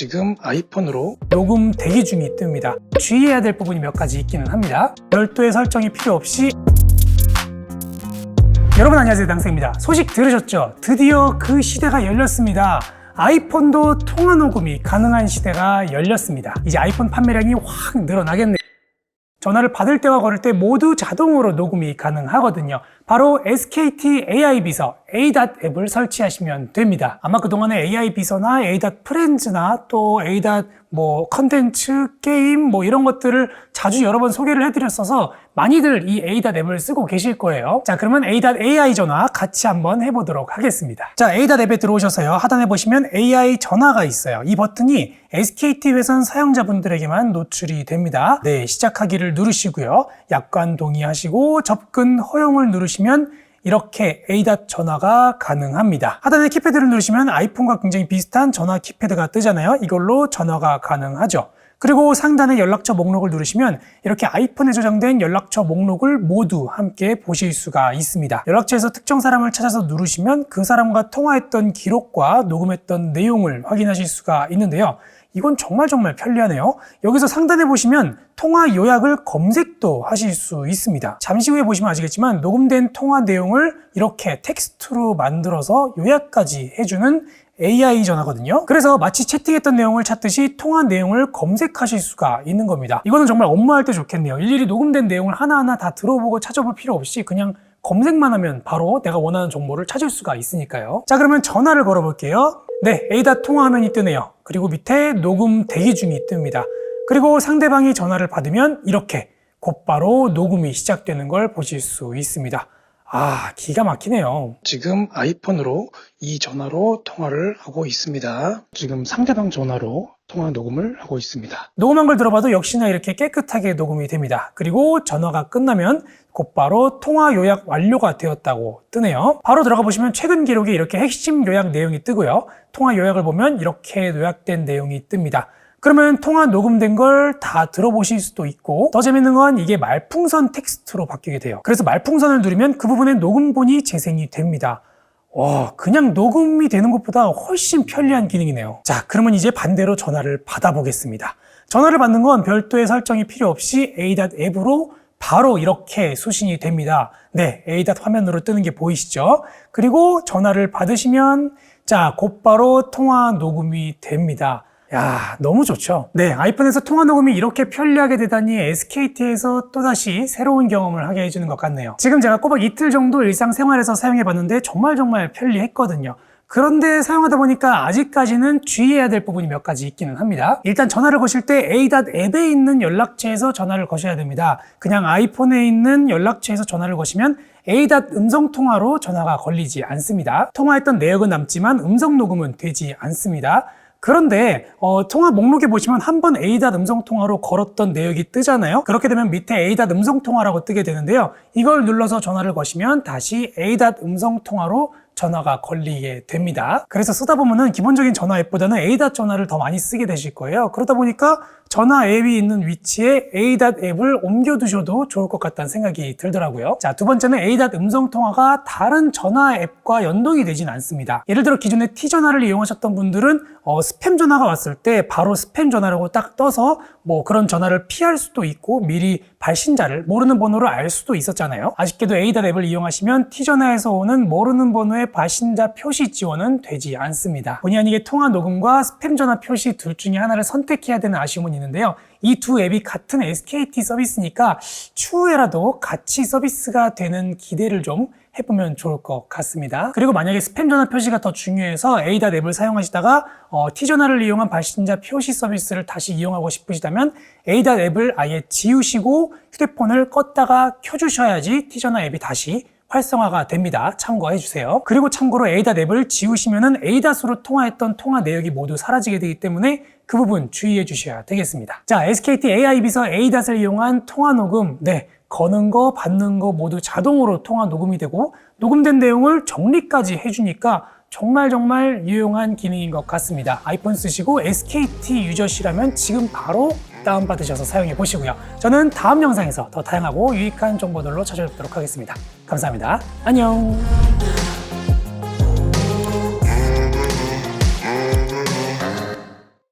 지금 아이폰으로 녹음 대기 중이 뜹니다. 주의해야 될 부분이 몇 가지 있기는 합니다. 별도의 설정이 필요 없이 여러분 안녕하세요 당생입니다. 소식 들으셨죠? 드디어 그 시대가 열렸습니다. 아이폰도 통화 녹음이 가능한 시대가 열렸습니다. 이제 아이폰 판매량이 확 늘어나겠네요. 전화를 받을 때와 걸을 때 모두 자동으로 녹음이 가능하거든요. 바로 SKT AI 비서 A.닷 앱을 설치하시면 됩니다. 아마 그동안에 AI 비서나 A.닷 프렌즈나 또 A.닷 뭐 컨텐츠, 게임 뭐 이런 것들을 자주 여러 번 소개를 해드렸어서 많이들 이 A.닷 앱을 쓰고 계실 거예요. 자, 그러면 A.닷 AI 전화 같이 한번 해보도록 하겠습니다. 자, A.닷 앱에 들어오셔서요. 하단에 보시면 AI 전화가 있어요. 이 버튼이 SKT 회선 사용자분들에게만 노출이 됩니다. 네, 시작하기를 누르시고요. 약관 동의하시고 접근 허용을 누르시면 이렇게 A.닷 전화가 가능합니다. 하단에 키패드를 누르시면 아이폰과 굉장히 비슷한 전화 키패드가 뜨잖아요. 이걸로 전화가 가능하죠. 그리고 상단에 연락처 목록을 누르시면 이렇게 아이폰에 저장된 연락처 목록을 모두 함께 보실 수가 있습니다. 연락처에서 특정 사람을 찾아서 누르시면 그 사람과 통화했던 기록과 녹음했던 내용을 확인하실 수가 있는데요. 이건 정말 정말 편리하네요. 여기서 상단에 보시면 통화 요약을 검색도 하실 수 있습니다. 잠시 후에 보시면 아시겠지만 녹음된 통화 내용을 이렇게 텍스트로 만들어서 요약까지 해주는 AI 전화거든요. 그래서 마치 채팅했던 내용을 찾듯이 통화 내용을 검색하실 수가 있는 겁니다. 이거는 정말 업무할 때 좋겠네요. 일일이 녹음된 내용을 하나하나 다 들어보고 찾아볼 필요 없이 그냥 검색만 하면 바로 내가 원하는 정보를 찾을 수가 있으니까요. 자, 그러면 전화를 걸어볼게요. 네, A다 통화 화면이 뜨네요. 그리고 밑에 녹음 대기 중이 뜹니다. 그리고 상대방이 전화를 받으면 이렇게 곧바로 녹음이 시작되는 걸 보실 수 있습니다. 아, 기가 막히네요. 지금 아이폰으로 이 전화로 통화를 하고 있습니다. 지금 상대방 전화로 통화 녹음을 하고 있습니다. 녹음한 걸 들어봐도 역시나 이렇게 깨끗하게 녹음이 됩니다. 그리고 전화가 끝나면 곧바로 통화 요약 완료가 되었다고 뜨네요. 바로 들어가 보시면 최근 기록에 이렇게 핵심 요약 내용이 뜨고요. 통화 요약을 보면 이렇게 요약된 내용이 뜹니다. 그러면 통화 녹음된 걸 다 들어보실 수도 있고 더 재밌는 건 이게 말풍선 텍스트로 바뀌게 돼요. 그래서 말풍선을 누르면 그 부분에 녹음본이 재생이 됩니다. 와, 그냥 녹음이 되는 것보다 훨씬 편리한 기능이네요. 자, 그러면 이제 반대로 전화를 받아보겠습니다. 전화를 받는 건 별도의 설정이 필요 없이 A.닷 앱으로 바로 이렇게 수신이 됩니다. 네, A.닷 화면으로 뜨는 게 보이시죠? 그리고 전화를 받으시면 자, 곧바로 통화 녹음이 됩니다. 야, 너무 좋죠. 네, 아이폰에서 통화 녹음이 이렇게 편리하게 되다니 SKT에서 또다시 새로운 경험을 하게 해주는 것 같네요. 지금 제가 꼬박 이틀 정도 일상생활에서 사용해 봤는데 정말 정말 편리했거든요. 그런데 사용하다 보니까 아직까지는 주의해야 될 부분이 몇 가지 있기는 합니다. 일단 전화를 거실 때 A.닷 앱에 있는 연락처에서 전화를 거셔야 됩니다. 그냥 아이폰에 있는 연락처에서 전화를 거시면 A.닷 음성 통화로 전화가 걸리지 않습니다. 통화했던 내역은 남지만 음성 녹음은 되지 않습니다. 그런데 어, 통화 목록에 보시면 한 번 A.닷 음성 통화로 걸었던 내역이 뜨잖아요. 그렇게 되면 밑에 A.닷 음성 통화라고 뜨게 되는데요. 이걸 눌러서 전화를 거시면 다시 A.닷 음성 통화로 전화가 걸리게 됩니다. 그래서 쓰다 보면은 기본적인 전화 앱보다는 A.닷 전화를 더 많이 쓰게 되실 거예요. 그러다 보니까 전화 앱이 있는 위치에 A.닷 앱을 옮겨두셔도 좋을 것 같다는 생각이 들더라고요. 자, 두 번째는 A.닷 음성 통화가 다른 전화 앱과 연동이 되진 않습니다. 예를 들어 기존에 T 전화를 이용하셨던 분들은 어, 스팸 전화가 왔을 때 바로 스팸 전화라고 딱 떠서 뭐 그런 전화를 피할 수도 있고 미리 발신자를 모르는 번호를 알 수도 있었잖아요. 아쉽게도 A.닷 앱을 이용하시면 T 전화에서 오는 모르는 번호의 발신자 표시 지원은 되지 않습니다. 본의 아니게 통화 녹음과 스팸 전화 표시 둘 중에 하나를 선택해야 되는 아쉬움은 있는데요. 이 두 앱이 같은 SKT 서비스니까 추후에라도 같이 서비스가 되는 기대를 좀 해보면 좋을 것 같습니다. 그리고 만약에 스팸 전화 표시가 더 중요해서 A.닷 앱을 사용하시다가 어, T전화를 이용한 발신자 표시 서비스를 다시 이용하고 싶으시다면 A.닷 앱을 아예 지우시고 휴대폰을 껐다가 켜주셔야지 T전화 앱이 다시 활성화가 됩니다. 참고해 주세요. 그리고 참고로 A.닷 앱을 지우시면은 A.닷으로 통화했던 통화 내역이 모두 사라지게 되기 때문에 그 부분 주의해 주셔야 되겠습니다. 자, SKT AI 비서 A.닷을 이용한 통화 녹음, 네. 거는 거, 받는 거 모두 자동으로 통화 녹음이 되고 녹음된 내용을 정리까지 해주니까 정말 정말 유용한 기능인 것 같습니다. 아이폰 쓰시고 SKT 유저시라면 지금 바로 다운받으셔서 사용해 보시고요. 저는 다음 영상에서 더 다양하고 유익한 정보들로 찾아뵙도록 하겠습니다. 감사합니다. 안녕.